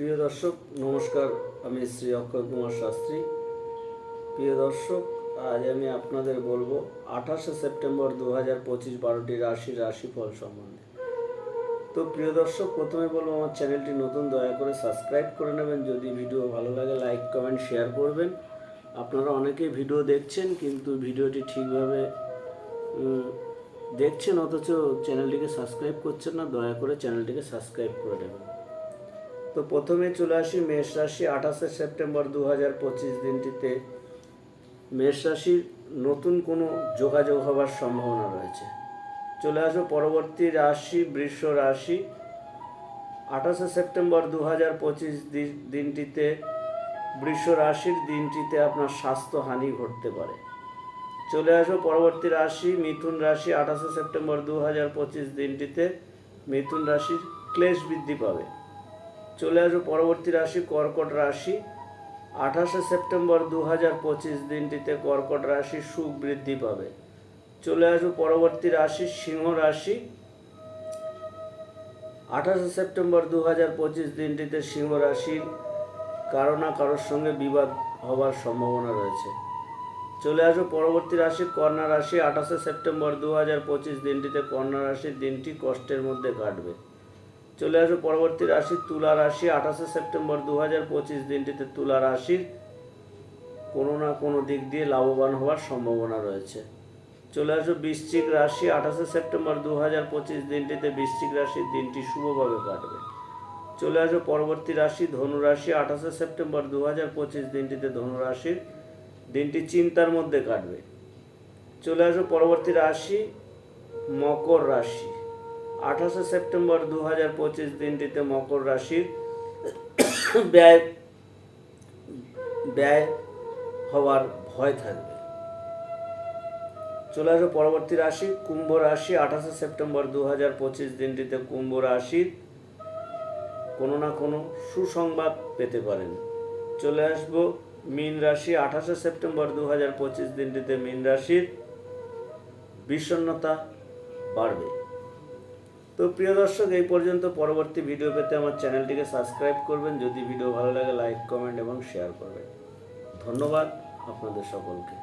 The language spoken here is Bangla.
প্রিয় দর্শক, নমস্কার। আমি শ্রী অক্ষয় কুমার শাস্ত্রী। প্রিয় দর্শক, আজ আমি আপনাদের বলব, আঠাশে সেপ্টেম্বর দু হাজার পঁচিশ বারোটি রাশি রাশিফল সম্বন্ধে। তো প্রিয় দর্শক, প্রথমে বলব, আমার চ্যানেলটি নতুন, দয়া করে সাবস্ক্রাইব করে নেবেন। যদি ভিডিও ভালো লাগে, লাইক, কমেন্ট, শেয়ার করবেন। আপনারা অনেকেই ভিডিও দেখছেন, কিন্তু ভিডিওটি ঠিকভাবে দেখছেন, অথচ চ্যানেলটিকে সাবস্ক্রাইব করছেন না, দয়া করে চ্যানেলটিকে সাবস্ক্রাইব করে নেবেন। তো প্রথমে চলে আসি মেষ রাশি, আঠাশে সেপ্টেম্বর দু হাজার পঁচিশ দিনটিতে। মেষ রাশির নতুন কোনো যোগাযোগ হওয়ার সম্ভাবনা রয়েছে। চলে আসো পরবর্তী রাশি, বৃষ রাশি। আঠাশে সেপ্টেম্বর দু হাজার পঁচিশ দিনটিতে বৃষ রাশির দিনটিতে আপনার স্বাস্থ্যহানি ঘটতে পারে। চলে আসো পরবর্তী রাশি, মিথুন রাশি। আঠাশে সেপ্টেম্বর দু হাজার পঁচিশ দিনটিতে মিথুন রাশির ক্লেশ বৃদ্ধি পাবে। চলে আসো পরবর্তী রাশি কর্কট রাশি। আঠাশে সেপ্টেম্বর দু হাজার পঁচিশ দিনটিতে কর্কট রাশি সুখ বৃদ্ধি পাবে। চলে আসো পরবর্তী রাশি সিংহ রাশি। আঠাশে সেপ্টেম্বর দু হাজার পঁচিশ দিনটিতে সিংহ রাশির কারও না কারোর সঙ্গে বিবাদ হবার সম্ভাবনা রয়েছে। চলে আসো পরবর্তী রাশি কন্যা রাশি। আঠাশে সেপ্টেম্বর দু হাজার পঁচিশ দিনটিতে কন্যা রাশির দিনটি কষ্টের মধ্যে কাটবে। চলে আসো পরবর্তী রাশি, তুলা রাশি, আঠাশে সেপ্টেম্বর দু হাজার পঁচিশ দিনটিতে তুলা রাশির কোনো না কোনো দিক দিয়ে লাভবান হওয়ার সম্ভাবনা রয়েছে। চলে আসো বৃশ্চিক রাশি, আঠাশে সেপ্টেম্বর দু হাজার পঁচিশ দিনটিতে বৃশ্চিক রাশির দিনটি শুভভাবে কাটবে। চলে আসো পরবর্তী রাশি ধনুরাশি আঠাশে সেপ্টেম্বর দু হাজার পঁচিশ দিনটিতে ধনুরাশির দিনটি চিন্তার মধ্যে কাটবে। চলে আসো পরবর্তী রাশি, মকর রাশি। আঠাশে সেপ্টেম্বর দু হাজার পঁচিশ দিনটিতে মকর রাশির ব্যয় ব্যয় হওয়ার ভয় থাকবে। চলে আসো পরবর্তী রাশি, কুম্ভ রাশি, আঠাশে সেপ্টেম্বর দু হাজার পঁচিশ দিনটিতে কুম্ভ রাশির কোনো না কোনো সুসংবাদ পেতে পারেন। চলে আসব মীন রাশি, আঠাশে সেপ্টেম্বর দু হাজার পঁচিশ দিনটিতে মীন রাশির বিষণ্ণতা বাড়বে। তো প্রিয় দর্শক, এই পর্যন্ত পরবর্তী ভিডিও পেতে আমার চ্যানেলটিকে সাবস্ক্রাইব করবেন। যদি ভিডিও ভালো লাগে লাইক কমেন্ট এবং শেয়ার করবেন। ধন্যবাদ আপনাদের সকলকে।